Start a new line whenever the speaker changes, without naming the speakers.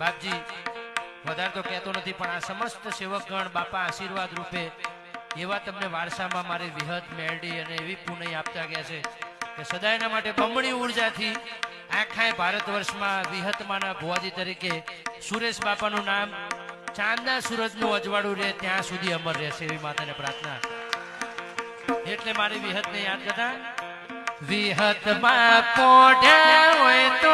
બાપજી, વધારે તો કહેતો નથી, પણ આ સમસ્ત સેવકગણ બાપા આશીર્વાદ રૂપે એવા તમને વારસામાં મારી વિહત મેળડી અને એવી પુનઃ આપતા ગયા છે કે સદાયના માટે બમણી ઉર્જાથી આખાય ભારત વર્ષમાં વિહતમાના ભુવાજી તરીકે સુરેશ બાપાનું નામ ચાંદના સૂરજનું અજવાળું રહે, ત્યાં સુધી અમર રહેશે એવી માતાને પ્રાર્થના. એટલે મારી વિહતને યાદ કરતા, વિહતમાં પોઢ્યા હોય તો